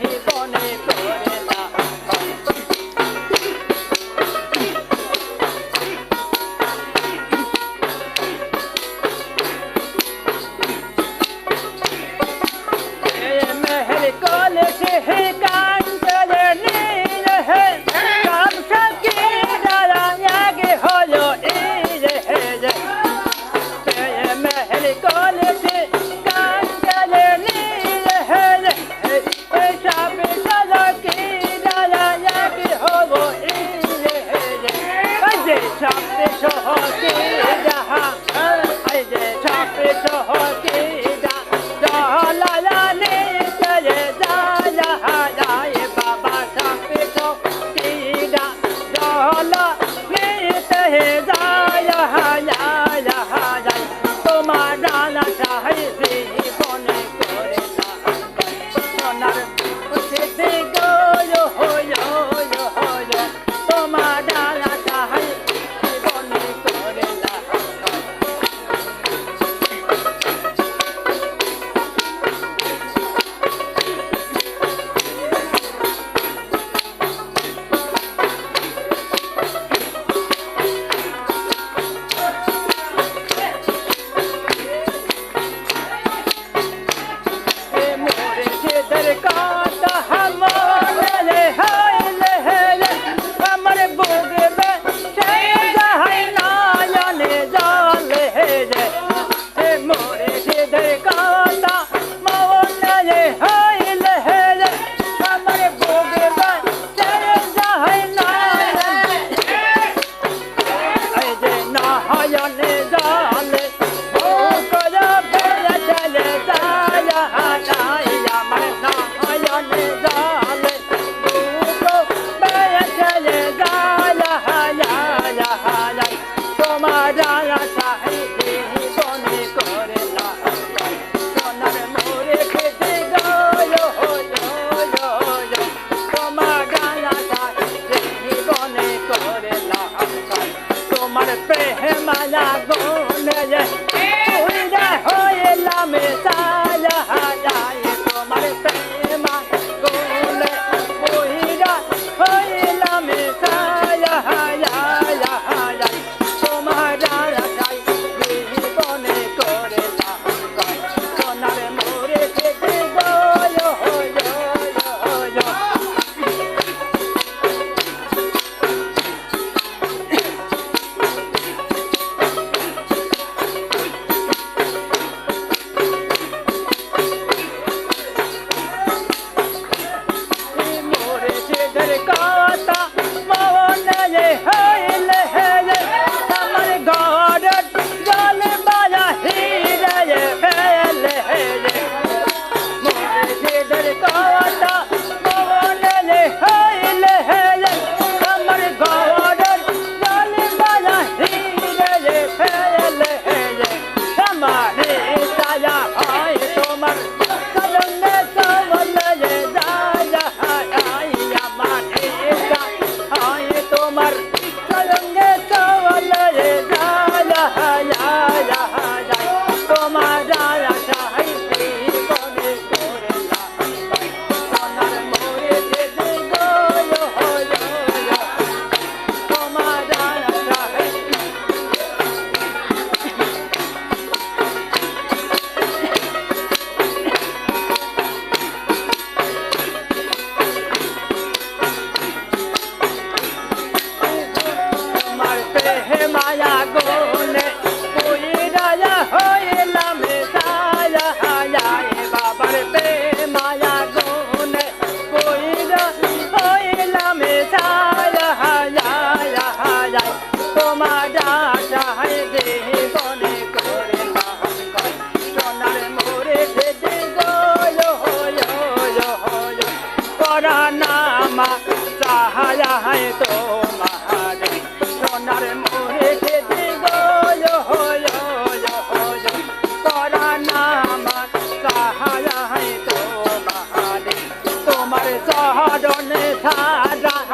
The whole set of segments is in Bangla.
hey, big calle. তোরা নামা সাহারা হয় তোমার সোনার মোহে খেতে গল হল তোমার তোমার সহরণে সারা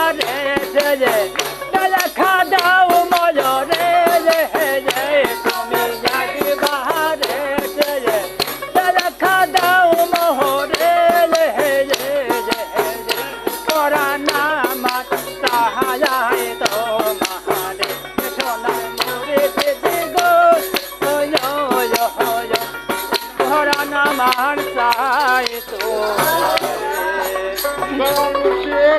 বাহারে এসে রে তারা খাদাও মোহরে রে রে তুমি আগে বাহারে এসে রে। তারা খাদাও মোহরে রে রে রে পরানা মাহার তারা হাই তো মাহারে সোনার মোরে খেতে গো জো জো জো জো তুমি কোনে বাহাদার আছে কত হই দূরে রে। রে রইলা মোর ফেলিলু কাহারি রে রে তুমি কোনে বাহাদার আছে কত হই দূরে রে রে। রইলা মোর ফেলিলু কাহারি রে রে তুমি আগে বাহারে এসে তুমি আগে বাহারে এসে তারা খাদাও মজরে রে রে তুমি আগে বাহারে এসে তারা খাদাও মোহরে রে রে রে। করা নামাত সাহায্য তো মহারে। সোনার মোরে পেতে গো yo yo yo ধরা নামার সাই তো